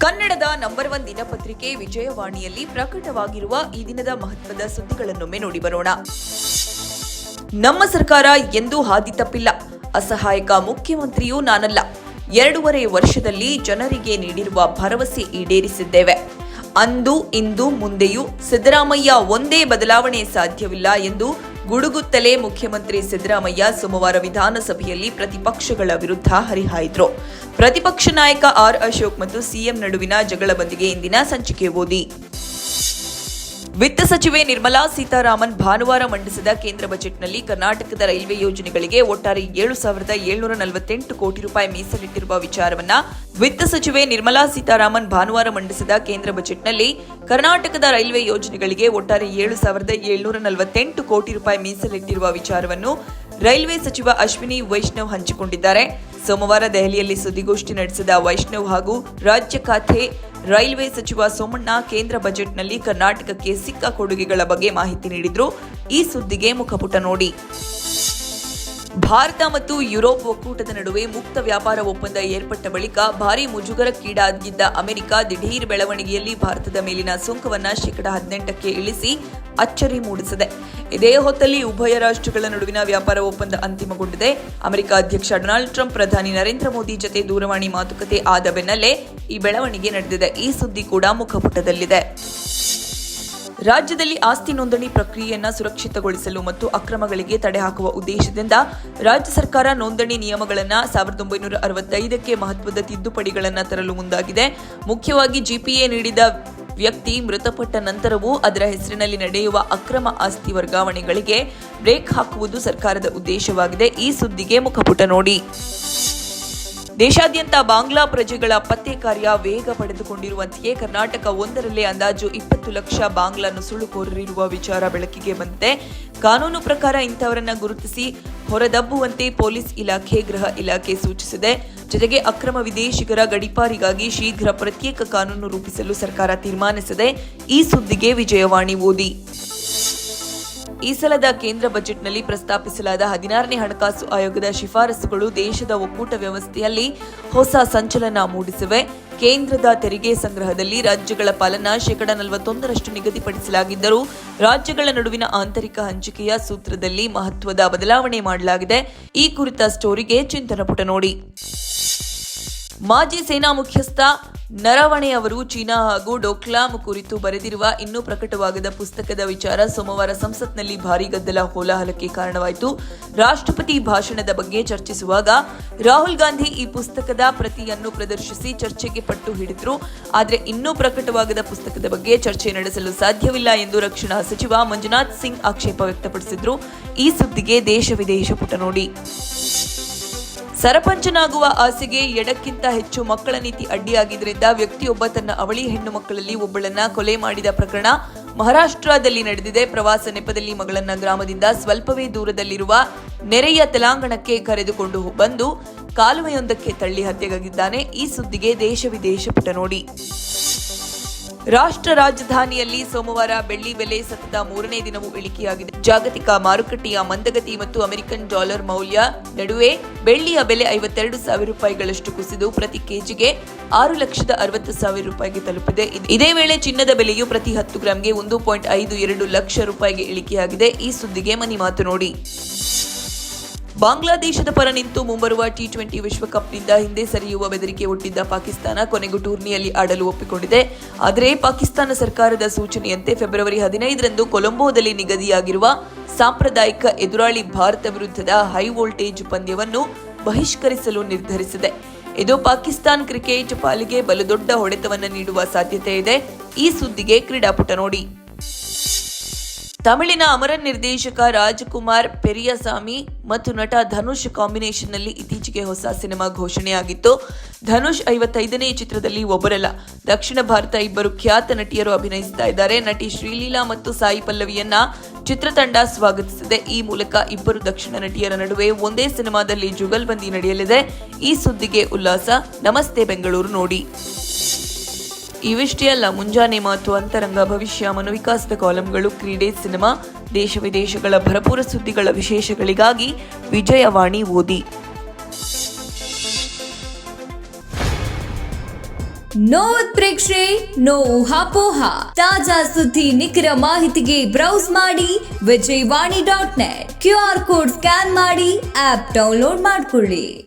ಕನ್ನಡದ number one ದಿನಪತ್ರಿಕೆ ವಿಜಯವಾಣಿಯಲ್ಲಿ ಪ್ರಕಟವಾಗಿರುವ ಈ ದಿನದ ಮಹತ್ವದ ಸುದ್ದಿಗಳನ್ನೊಮ್ಮೆ ನೋಡಿ ಬರೋಣ. ನಮ್ಮ ಸರ್ಕಾರ ಎಂದೂ ಹಾದಿ ತಪ್ಪಿಲ್ಲ. ಅಸಹಾಯಕ ಮುಖ್ಯಮಂತ್ರಿಯೂ ನಾನಲ್ಲ. ಎರಡೂವರೆ ವರ್ಷದಲ್ಲಿ ಜನರಿಗೆ ನೀಡಿರುವ ಭರವಸೆ ಈಡೇರಿಸಿದ್ದೇವೆ. ಅಂದು, ಇಂದು, ಮುಂದೆಯೂ ಸಿದ್ದರಾಮಯ್ಯ ಒಂದೇ ಬದಲಾವಣೆ ಸಾಧ್ಯವಿಲ್ಲ ಎಂದು ಗುಡುಗುತ್ತಲೇ ಮುಖ್ಯಮಂತ್ರಿ ಸಿದ್ದರಾಮಯ್ಯ ಸೋಮವಾರ ವಿಧಾನಸಭೆಯಲ್ಲಿ ಪ್ರತಿಪಕ್ಷಗಳ ವಿರುದ್ಧ ಹರಿಹಾಯಿದ್ರು. ಪ್ರತಿಪಕ್ಷ ನಾಯಕ ಆರ್ ಅಶೋಕ್ ಮತ್ತು ಸಿಎಂ ನಡುವಿನ ಜಗಳ ಬಂದಿಗೆ ಇಂದಿನ ಸಂಚಿಕೆ ಓದಿ. ವಿತ್ತ ಸಚಿವೆ ನಿರ್ಮಲಾ ಸೀತಾರಾಮನ್ ಭಾನುವಾರ ಮಂಡಿಸಿದ ಕೇಂದ್ರ ಬಜೆಟ್ನಲ್ಲಿ ಕರ್ನಾಟಕದ ರೈಲ್ವೆ ಯೋಜನೆಗಳಿಗೆ ಒಟ್ಟಾರೆ ಏಳು ಸಾವಿರದ ಏಳ್ನೂರ ನಲವತ್ತೆಂಟು ಕೋಟಿ ರೂಪಾಯಿ ಮೀಸಲಿಟ್ಟಿರುವ ವಿಚಾರವನ್ನ ವಿತ್ತ ಸಚಿವೆ ನಿರ್ಮಲಾ ಸೀತಾರಾಮನ್ ಭಾನುವಾರ ಮಂಡಿಸಿದ ಕೇಂದ್ರ ಬಜೆಟ್ನಲ್ಲಿ ಕರ್ನಾಟಕದ ರೈಲ್ವೆ ಯೋಜನೆಗಳಿಗೆ ಒಟ್ಟಾರೆ ಏಳು ಸಾವಿರದ ಏಳ್ನೂರ ನಲವತ್ತೆಂಟು ಕೋಟಿ ರೂಪಾಯಿ ಮೀಸಲಿಟ್ಟಿರುವ ವಿಚಾರವನ್ನು ರೈಲ್ವೆ ಸಚಿವ ಅಶ್ವಿನಿ ವೈಷ್ಣವ್ ಹಂಚಿಕೊಂಡಿದ್ದಾರೆ. ಸೋಮವಾರ ದೆಹಲಿಯಲ್ಲಿ ಸುದ್ದಿಗೋಷ್ಠಿ ನಡೆಸಿದ ವೈಷ್ಣವ್ ಹಾಗೂ ರಾಜ್ಯ ಖಾತೆ ರೈಲ್ವೆ ಸಚಿವ ಸೋಮಣ್ಣ ಕೇಂದ್ರ ಬಜೆಟ್ನಲ್ಲಿ ಕರ್ನಾಟಕಕ್ಕೆ ಸಿಕ್ಕ ಕೊಡುಗೆಗಳ ಬಗ್ಗೆ ಮಾಹಿತಿ ನೀಡಿದ್ರು. ಈ ಸುದ್ದಿಗೆ ಮುಖಪುಟ ನೋಡಿ. ಭಾರತ ಮತ್ತು ಯುರೋಪ್ ಒಕ್ಕೂಟದ ನಡುವೆ ಮುಕ್ತ ವ್ಯಾಪಾರ ಒಪ್ಪಂದ ಏರ್ಪಟ್ಟ ಬಳಿಕ ಭಾರೀ ಮುಜುಗರಕ್ಕೀಡಾಗಿದ್ದ ಅಮೆರಿಕ ದಿಢೀರ್ ಬೆಳವಣಿಗೆಯಲ್ಲಿ ಭಾರತದ ಮೇಲಿನ ಸುಂಕವನ್ನು ಶೇಕಡಾ ಹದಿನೆಂಟಕ್ಕೆ ಇಳಿಸಿ ಅಚ್ಚರಿ ಮೂಡಿಸಿದೆ. ಇದೇ ಹೊತ್ತಲ್ಲಿ ಉಭಯ ರಾಷ್ಟ್ರಗಳ ನಡುವಿನ ವ್ಯಾಪಾರ ಒಪ್ಪಂದ ಅಂತಿಮಗೊಂಡಿದೆ. ಅಮೆರಿಕ ಅಧ್ಯಕ್ಷ ಡೊನಾಲ್ಡ್ ಟ್ರಂಪ್, ಪ್ರಧಾನಿ ನರೇಂದ್ರ ಮೋದಿ ಜತೆ ದೂರವಾಣಿ ಮಾತುಕತೆ ಆದ ಬೆನ್ನಲ್ಲೇ ಈ ಬೆಳವಣಿಗೆ ನಡೆದಿದೆ. ಈ ಸುದ್ದಿ ಕೂಡ ಮುಖಪುಟದಲ್ಲಿದೆ. ರಾಜ್ಯದಲ್ಲಿ ಆಸ್ತಿ ನೋಂದಣಿ ಪ್ರಕ್ರಿಯೆಯನ್ನು ಸುರಕ್ಷಿತಗೊಳಿಸಲು ಮತ್ತು ಅಕ್ರಮಗಳಿಗೆ ತಡೆ ಹಾಕುವ ಉದ್ದೇಶದಿಂದ ರಾಜ್ಯ ಸರ್ಕಾರ ನೋಂದಣಿ ನಿಯಮಗಳನ್ನು ಸಾವಿರದ ಒಂಬೈನೂರ ಅರವತ್ತೈದಕ್ಕೆ ಮಹತ್ವದ ತಿದ್ದುಪಡಿಗಳನ್ನು ತರಲು ಮುಂದಾಗಿದೆ. ಮುಖ್ಯವಾಗಿ ಜಿಪಿಎ ನೀಡಿದ ವ್ಯಕ್ತಿ ಮೃತಪಟ್ಟ ನಂತರವೂ ಅದರ ಹೆಸರಿನಲ್ಲಿ ನಡೆಯುವ ಅಕ್ರಮ ಆಸ್ತಿ ವರ್ಗಾವಣೆಗಳಿಗೆ ಬ್ರೇಕ್ ಹಾಕುವುದು ಸರ್ಕಾರದ ಉದ್ದೇಶವಾಗಿದೆ. ಈ ಸುದ್ದಿಗೆ ಮುಖಪುಟ ನೋಡಿ. ದೇಶಾದ್ಯಂತ ಬಾಂಗ್ಲಾ ಪ್ರಜೆಗಳ ಪತ್ತೆ ಕಾರ್ಯ ವೇಗ ಪಡೆದುಕೊಂಡಿರುವಂತೆಯೇ ಕರ್ನಾಟಕ ಒಂದರಲ್ಲೇ ಅಂದಾಜು ಇಪ್ಪತ್ತು ಲಕ್ಷ ಬಾಂಗ್ಲಾ ನುಸುಳುಕೋರರಿರುವ ವಿಚಾರ ಬೆಳಕಿಗೆ ಬಂದಿದೆ. ಕಾನೂನು ಪ್ರಕಾರ ಇಂಥವರನ್ನ ಗುರುತಿಸಿ ಹೊರದಬ್ಬುವಂತೆ ಪೊಲೀಸ್ ಇಲಾಖೆ, ಗೃಹ ಇಲಾಖೆ ಸೂಚಿಸಿದೆ. ಜೊತೆಗೆ ಅಕ್ರಮ ವಿದೇಶಿಗರ ಗಡಿಪಾರಿಗಾಗಿ ಶೀಘ್ರ ಪ್ರತ್ಯೇಕ ಕಾನೂನು ರೂಪಿಸಲು ಸರ್ಕಾರ ತೀರ್ಮಾನಿಸಿದೆ. ಈ ಸುದ್ದಿಗೆ ವಿಜಯವಾಣಿ ಓದಿ. ಈ ಸಲದ ಕೇಂದ್ರ ಬಜೆಟ್ನಲ್ಲಿ ಪ್ರಸ್ತಾಪಿಸಲಾದ ಹದಿನಾರನೇ ಹಣಕಾಸು ಆಯೋಗದ ಶಿಫಾರಸುಗಳು ದೇಶದ ಒಕ್ಕೂಟ ವ್ಯವಸ್ಥೆಯಲ್ಲಿ ಹೊಸ ಸಂಚಲನ ಮೂಡಿಸಿವೆ. ಕೇಂದ್ರದ ತೆರಿಗೆ ಸಂಗ್ರಹದಲ್ಲಿ ರಾಜ್ಯಗಳ ಪಾಲನ ಶೇಕಡ ನಲವತ್ತೊಂದರಷ್ಟು ನಿಗದಿಪಡಿಸಲಾಗಿದ್ದರೂ ರಾಜ್ಯಗಳ ನಡುವಿನ ಆಂತರಿಕ ಹಂಚಿಕೆಯ ಸೂತ್ರದಲ್ಲಿ ಮಹತ್ವದ ಬದಲಾವಣೆ ಮಾಡಲಾಗಿದೆ. ಈ ಕುರಿತ ಸ್ಟೋರಿಗೆ ಚಿಂತನ ಪುಟ ನೋಡಿ. ಮಾಜಿ ಸೇನಾ ಮುಖ್ಯಸ್ಥ ನರವಣೆ ಅವರು ಚೀನಾ ಹಾಗೂ ಡೋಕ್ಲಾಮ್ ಕುರಿತು ಬರೆದಿರುವ ಇನ್ನೂ ಪ್ರಕಟವಾಗದ ಪುಸ್ತಕದ ವಿಚಾರ ಸೋಮವಾರ ಸಂಸತ್ನಲ್ಲಿ ಭಾರೀ ಗದ್ದಲ ಕೋಲಾಹಲಕ್ಕೆ ಕಾರಣವಾಯಿತು. ರಾಷ್ಟ್ರಪತಿ ಭಾಷಣದ ಬಗ್ಗೆ ಚರ್ಚಿಸುವಾಗ ರಾಹುಲ್ ಗಾಂಧಿ ಈ ಪುಸ್ತಕದ ಪ್ರತಿಯನ್ನು ಪ್ರದರ್ಶಿಸಿ ಚರ್ಚೆಗೆ ಪಟ್ಟು ಹಿಡಿದ್ರು. ಆದರೆ ಇನ್ನೂ ಪ್ರಕಟವಾಗದ ಪುಸ್ತಕದ ಬಗ್ಗೆ ಚರ್ಚೆ ನಡೆಸಲು ಸಾಧ್ಯವಿಲ್ಲ ಎಂದು ರಕ್ಷಣಾ ಸಚಿವ ಮಂಜುನಾಥ್ ಸಿಂಗ್ ಆಕ್ಷೇಪ ವ್ಯಕ್ತಪಡಿಸಿದ್ರು. ಈ ಸುದ್ದಿಗೆ ದೇಶ ವಿದೇಶ ಪುಟ ನೋಡಿ. ಸರಪಂಚನಾಗುವ ಆಸೆಗೆ ಎಡಕ್ಕಿಂತ ಹೆಚ್ಚು ಮಕ್ಕಳ ನೀತಿ ಅಡ್ಡಿಯಾಗಿದ್ದರಿಂದ ವ್ಯಕ್ತಿಯೊಬ್ಬ ತನ್ನ ಅವಳಿ ಹೆಣ್ಣು ಮಕ್ಕಳಲ್ಲಿ ಒಬ್ಬಳನ್ನ ಕೊಲೆ ಮಾಡಿದ ಪ್ರಕರಣ ಮಹಾರಾಷ್ಟ್ರದಲ್ಲಿ ನಡೆದಿದೆ. ಪ್ರವಾಸ ನೆಪದಲ್ಲಿ ಮಗಳನ್ನ ಗ್ರಾಮದಿಂದ ಸ್ವಲ್ಪವೇ ದೂರದಲ್ಲಿರುವ ನೆರೆಯ ತೆಲಂಗಾಣಕ್ಕೆ ಕರೆದುಕೊಂಡು ಬಂದು ಕಾಲುವೆಯೊಂದಕ್ಕೆ ತಳ್ಳಿ ಹತ್ಯೆಗಾಗಿದ್ದಾನೆ. ಈ ಸುದ್ದಿಗೆ ದೇಶ ವಿದೇಶ ಪುಟ ನೋಡಿ. ರಾಷ್ಟ್ರ ರಾಜಧಾನಿಯಲ್ಲಿ ಸೋಮವಾರ ಬೆಳ್ಳಿ ಬೆಲೆ ಸತತ ಮೂರನೇ ದಿನವೂ ಇಳಿಕೆಯಾಗಿದೆ. ಜಾಗತಿಕ ಮಾರುಕಟ್ಟೆಯ ಮಂದಗತಿ ಮತ್ತು ಅಮೆರಿಕನ್ ಡಾಲರ್ ಮೌಲ್ಯ ನಡುವೆ ಬೆಳ್ಳಿಯ ಬೆಲೆ ಐವತ್ತೆರಡು ಸಾವಿರ ರೂಪಾಯಿಗಳಷ್ಟು ಕುಸಿದು ಪ್ರತಿ ಕೆಜಿಗೆ ಆರು ಲಕ್ಷದ ಅರವತ್ತು ಸಾವಿರ ರೂಪಾಯಿಗೆ ತಲುಪಿದೆ. ಇದೇ ವೇಳೆ ಚಿನ್ನದ ಬೆಲೆಯು ಪ್ರತಿ ಹತ್ತು ಗ್ರಾಂಗೆ ಒಂದು ಪಾಯಿಂಟ್ ಐದು ಎರಡು ಲಕ್ಷ ರೂಪಾಯಿಗೆ ಇಳಿಕೆಯಾಗಿದೆ. ಈ ಸುದ್ದಿಗೆ ಮನಿ ಮಾತು ನೋಡಿ. ಬಾಂಗ್ಲಾದೇಶದ ಪರ ನಿಂತು ಮುಂಬರುವ ಟಿ ಟ್ವೆಂಟಿ ವಿಶ್ವಕಪ್ನಿಂದ ಹಿಂದೆ ಸರಿಯುವ ಬೆದರಿಕೆ ಒಡ್ಡಿದ್ದ ಪಾಕಿಸ್ತಾನ ಕೊನೆಗೂ ಟೂರ್ನಿಯಲ್ಲಿ ಆಡಲು ಒಪ್ಪಿಕೊಂಡಿದೆ. ಆದರೆ ಪಾಕಿಸ್ತಾನ ಸರ್ಕಾರದ ಸೂಚನೆಯಂತೆ ಫೆಬ್ರವರಿ ಹದಿನೈದರಂದು ಕೊಲಂಬೋದಲ್ಲಿ ನಿಗದಿಯಾಗಿರುವ ಸಾಂಪ್ರದಾಯಿಕ ಎದುರಾಳಿ ಭಾರತ ವಿರುದ್ಧದ ಹೈ ವೋಲ್ಟೇಜ್ ಪಂದ್ಯವನ್ನು ಬಹಿಷ್ಕರಿಸಲು ನಿರ್ಧರಿಸಿದೆ. ಇದು ಪಾಕಿಸ್ತಾನ್ ಕ್ರಿಕೆಟ್ ಪಾಲಿಗೆ ಬಲುದೊಡ್ಡ ಹೊಡೆತವನ್ನು ನೀಡುವ ಸಾಧ್ಯತೆ ಇದೆ ಈ ಸುದ್ದಿಗೆ ಕ್ರೀಡಾಪಟ ನೋಡಿ. ತಮಿಳಿನ ಅಮರ ನಿರ್ದೇಶಕ ರಾಜಕುಮಾರ್ ಪೆರಿಯಸಾಮಿ ಮತ್ತು ನಟ ಧನುಷ್ ಕಾಂಬಿನೇಷನ್ನಲ್ಲಿ ಇತ್ತೀಚೆಗೆ ಹೊಸ ಸಿನಿಮಾ ಘೋಷಣೆಯಾಗಿತ್ತು. ಧನುಷ್ ಐವತ್ತೈದನೇ ಚಿತ್ರದಲ್ಲಿ ಒಬ್ಬರಲ್ಲ, ದಕ್ಷಿಣ ಭಾರತ ಇಬ್ಬರು ಖ್ಯಾತ ನಟಿಯರು ಅಭಿನಯಿಸ್ತಾ ಇದ್ದಾರೆ. ನಟಿ ಶ್ರೀಲೀಲಾ ಮತ್ತು ಸಾಯಿ ಪಲ್ಲವಿಯನ್ನ ಚಿತ್ರತಂಡ ಸ್ವಾಗತಿಸಿದೆ. ಈ ಮೂಲಕ ಇಬ್ಬರು ದಕ್ಷಿಣ ನಟಿಯರ ನಡುವೆ ಒಂದೇ ಸಿನಿಮಾದಲ್ಲಿ ಜುಗಲ್ಬಂದಿ ನಡೆಯಲಿದೆ. ಈ ಸುದ್ದಿಗೆ ಉಲ್ಲಾಸ. ನಮಸ್ತೆ, ಬೆಂಗಳೂರು ನೋಡಿ. ಇವಿಷ್ಟೇ ಅಲ್ಲ ಮುಂಜಾನೆ ಮಾತು ಅಂತರಂಗ ಭವಿಷ್ಯ ಮನೋವಿಕಾಸದ ಕಾಲಂಗಳು, ಕ್ರೀಡೆ, ಸಿನಿಮಾ, ದೇಶ ವಿದೇಶಗಳ ಭರಪೂರ ಸುದ್ದಿಗಳ ವಿಶೇಷಗಳಿಗಾಗಿ ವಿಜಯವಾಣಿ ಓದಿ. ನೋ ಉತ್ಪ್ರೇಕ್ಷೆ ನೋ ಊಹಾಪೋಹ ತಾಜಾ ಸುದ್ದಿ, ನಿಖರ ಮಾಹಿತಿಗೆ ಬ್ರೌಸ್ ಮಾಡಿ Vijayavani dot net. Q R code scan ಮಾಡಿ, ಆಪ್ ಡೌನ್ಲೋಡ್ ಮಾಡಿಕೊಳ್ಳಿ.